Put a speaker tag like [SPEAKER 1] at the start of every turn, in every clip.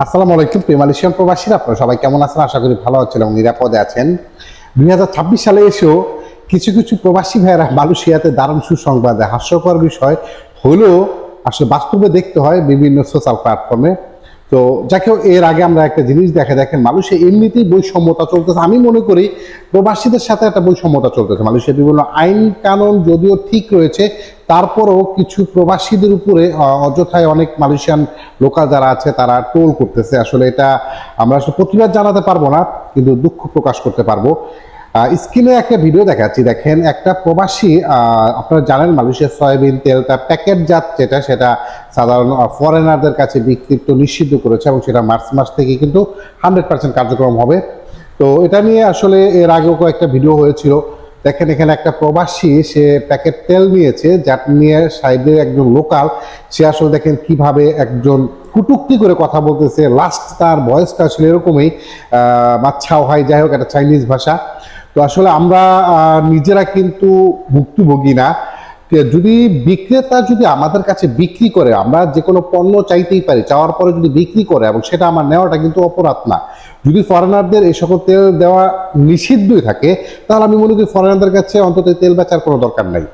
[SPEAKER 1] আসসালামু আলাইকুম, প্রিয় মালয়েশিয়ান প্রবাসীরা আপনারা সবাই কেমন আছেন আশা করি ভালো আছেন এবং নিরাপদে আছেন দুই হাজার ছাব্বিশ সালে এসেও কিছু কিছু প্রবাসী ভাইয়েরা মালয়েশিয়াতে দারুণ সুসংবাদে। হাস্যকর বিষয় হলেও আসলে বাস্তবে দেখতে হয় বিভিন্ন সোশ্যাল প্ল্যাটফর্মে তো যাকে এর আগে আমরা একটা জিনিস দেখে দেখেন মানুষের এমনিতেই বৈষম্যতা চলতেছে। আমি মনে করি প্রবাসীদের সাথে একটা বৈষম্যতা চলতেছে। মানুষের বিভিন্ন আইন কানুন যদিও ঠিক রয়েছে, তারপরেও কিছু প্রবাসীদের উপরে অযথায় অনেক মালয়েশিয়ান লোকাল যারা আছে, তারা টোল করতেছে। আসলে এটা আমরা আসলে প্রতিবাদ জানাতে পারব না, কিন্তু দুঃখ প্রকাশ করতে পারব। স্ক্রিনে একটা ভিডিও দেখাচ্ছি। দেখেন, একটা প্রবাসী আপনারা জানেন মালয়েশিয়ার সয়াবিন তেলটা প্যাকেটজাত যেটা, সেটা সাধারণ ফরেনারদের কাছে বিক্রি তো নিষিদ্ধ করেছে এবং সেটা মার্চ মাস থেকে কিন্তু হান্ড্রেড পার্সেন্ট কার্যক্রম হবে। তো এটা নিয়ে আসলে এর আগেও কয়েকটা ভিডিও হয়েছিল। দেখেন, এখানে একটা প্রবাসী, সে প্যাকেট তেল নিয়েছে, যার নিয়ে সাইডের একজন লোকাল, সে আসলে দেখেন কীভাবে একজন কুটুক্তি করে কথা বলতেছে। লাস্ট তার ভয়েসটা আসলে এরকমই মাচ্ছাও হয়, যাই হোক একটা চাইনিজ ভাষা। তো আসলে আমরা নিজেরা কিন্তু ভুক্তভোগী না। যদি বিক্রেতা যদি আমাদের কাছে বিক্রি করে, আমরা যে কোনো পণ্য চাইতেই পারি, চাওয়ার পরে যদি বিক্রি করে এবং সেটা আমার নেওয়াটা কিন্তু অপরাধ না। যদি ফরেনারদের এই সকল তেল দেওয়া নিষিদ্ধই থাকে, তাহলে আমি মনে করি ফরেনারদের কাছে অন্তত তেল বেচার কোনো দরকার নাই।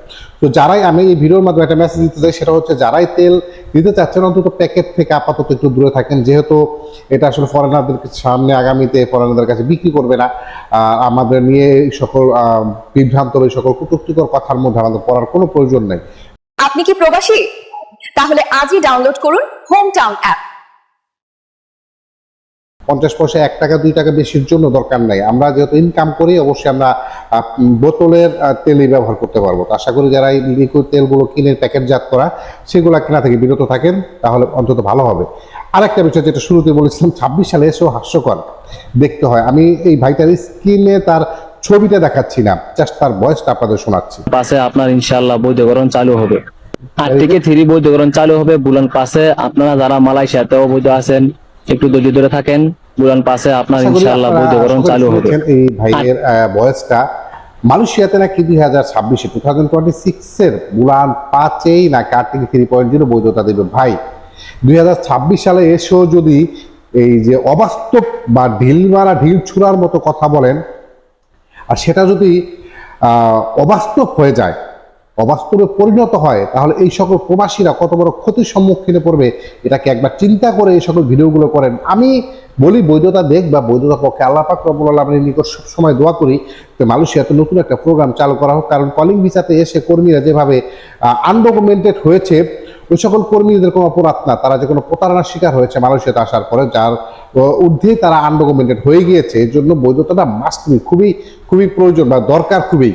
[SPEAKER 1] তো যারাই আমি এই ভিডিওর মাধ্যমে একটা মেসেজ দিতে চাই, সেটা হচ্ছে যারাই তেল দিতে চাচ্ছেন, অন্তত প্যাকেট থেকে আপাতত একটু দূরে থাকেন। যেহেতু এটা আসলে ফরেনারদের সামনে আগামীতে ফরেনারদের কাছে বিক্রি করবে না আমাদের নিয়ে এই সকল বিভ্রান্ত এই সকল কটুক্তিকর কথার মধ্যে আমাদের পড়ার কোনো প্রয়োজন নেই।
[SPEAKER 2] আপনি কি প্রবাসী? তাহলে আজই ডাউনলোড করুন হোম টাউন অ্যাপ
[SPEAKER 1] পঞ্চাশ পয়সা এক টাকা দুই টাকা বেশির জন্য দরকার নাই। আমরা যেহেতু ইনকাম করি অবশ্যই আমরা বোতলের তেলই ব্যবহার করতে পারব। তো আশা করি যারা এই লিকুইড তেলগুলো কিনে প্যাকেটজাত করা সেগুলো কেনা থেকে বিরত থাকেন তাহলে অন্তত ভালো হবে। আরেকটা বিষয় যেটা শুরুতে বলেছিলাম ছাব্বিশ সালে এসেও হাস্যকর দেখতে হয়। আমি এই ভাইটার স্কিনে তার ছবিটা দেখাচ্ছি না জাস্ট তার বয়সটা আপনাদের শোনাচ্ছি।
[SPEAKER 3] পাশে আপনার ইনশাআল্লাহ বৈধকরণ চালু হবে। আট থেকে থ্রি বৈধকরণ চালু হবে বুলান পাশে। আপনারা যারা মালয়েশিয়াতেও বৈধ আছেন একটু ধৈর্য ধরে থাকেন। বুলান পাশে আপনার ইনশাআল্লাহ বৈধকরণ চালু হবে।
[SPEAKER 1] এই ভাইয়ের বয়সটা। মালয়েশিয়াতে নাকি দুই হাজার ছাব্বিশে টু থাউজেন্ড টোয়েন্টি সিক্সের বুলান পাঁচেই না কার থেকে থ্রি পয়েন্ট জিরো বৈধতা দেবে। ভাই দুই হাজার ছাব্বিশ সালে এসেও যদি এই যে অবাস্তব বা ঢিল মারা ঢিল ছুড়ার মতো কথা বলেন আর সেটা যদি আহ, অবাস্তব হয়ে যায় অবাস্তবে পরিণত হয় তাহলে এই সকল প্রবাসীরা কত বড় ক্ষতির সম্মুখীনে পড়বে এটাকে একবার চিন্তা করে এই সকল ভিডিওগুলো করেন। আমি বলি বৈধতা দেখ বা বৈধতা পক্ষে আল্লাহ পাক রব্বুল আলমের নিকট সবসময় দোয়া করি যে মালয়েশিয়াতে নতুন একটা প্রোগ্রাম চালু করা হোক কারণ কলিং ভিসাতে এসে কর্মীরা যেভাবে আনডকুমেন্টেড হয়েছে ওই সকল কর্মীদের কোনো অপরাধ না তারা যে কোনো প্রতারণার শিকার হয়েছে মালয়েশিয়াতে আসার পরে যার আহ, ঊর্ধ্বেই তারা আনডকুমেন্টেড হয়ে গিয়েছে এর জন্য বৈধতাটা মাস্ট খুবই খুবই প্রয়োজন বা দরকার খুবই।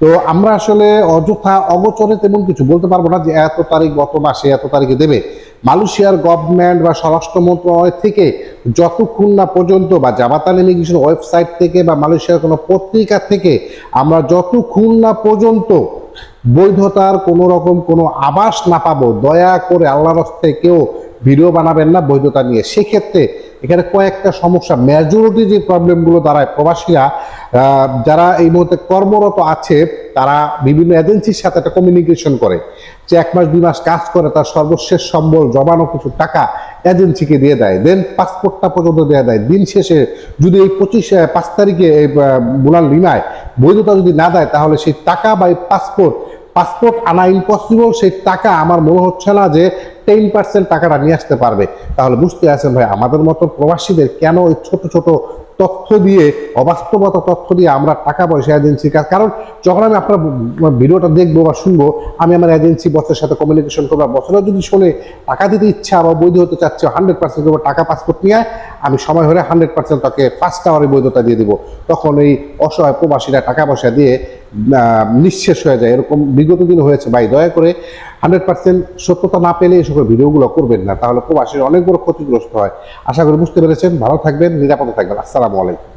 [SPEAKER 1] তো আমরা আসলে অযথা অগোচরে তেমন কিছু বলতে পারব না যে এত তারিখ গত মাসে এত তারিখে দেবে। মালয়েশিয়ার গভর্নমেন্ট বা স্বরাষ্ট্র মন্ত্রণালয় থেকে যতক্ষণ না পর্যন্ত বা জামাতান ইমিগ্রেশন ওয়েবসাইট থেকে বা মালয়েশিয়ার কোনো পত্রিকা থেকে আমরা যতক্ষণ না পর্যন্ত বৈধতার কোনো রকম কোনো আবাস না পাবো, দয়া করে আল্লাহর কেউ ভিডিও বানাবেন না বৈধতা নিয়ে। সেক্ষেত্রে এখানে কয়েকটা সমস্যা। মেজরিটি যে প্রবলেমগুলো দাঁড়ায় প্রবাসীরা যারা এই মুহূর্তে কর্মরত আছে, তারা বিভিন্ন এজেন্সির সাথে একটা কমিউনিকেশন করে। যে এক মাস, দুই মাস কাজ করে, তার সর্বশেষ সম্বল, জমানো কিছু টাকা এজেন্সিকে দিয়ে দেয়। দেন পাসপোর্টটা পর্যন্ত দেওয়া দেয়। দিন শেষে যদি এই পঁচিশ পাঁচ তারিখে বুলান লিমায় বৈধতা যদি না দেয়, তাহলে সেই টাকা বা পাসপোর্ট পাসপোর্ট আনা ইম্পসিবল সেই টাকা আমার মনে হচ্ছে না যে টেন পার্সেন্ট টাকাটা নিয়ে আসতে পারবে। তাহলে বুঝতে আছেন ভাই, আমাদের মতো প্রবাসীদের কেন ওই ছোট ছোট তথ্য দিয়ে, অবাস্তবতা তথ্য দিয়ে আমরা টাকা পয়সা এজেন্সির কাজ কারণ যখন আমি আপনার ভিডিওটা দেখব বা শুনব, আমি আমার এজেন্সি বসের সাথে কমিউনিকেশন করব বসরা যদি শুনে, টাকা দিতে ইচ্ছা বা বৈধ হতে চাচ্ছে হান্ড্রেড পার্সেন্ট টাকা পাসপোর্ট নিয়ে আমি সময় হলে হান্ড্রেড পার্সেন্ট তাকে ফার্স্ট আওয়ারে বৈধতা দিয়ে দেবো। তখন এই অসহায় প্রবাসীরা টাকা পয়সা দিয়ে নিঃশেষ হয়ে যায়। এরকম বিগত দিন হয়েছে। ভাই, দয়া করে হান্ড্রেড পার্সেন্ট সত্যতা না পেলে এই সকল ভিডিওগুলো করবেন না। তাহলে খুব আসলে অনেক বড় ক্ষতিগ্রস্ত হয়। আশা করি বুঝতে পেরেছেন। ভালো থাকবেন, নিরাপদে থাকবেন। আসসালামু আলাইকুম।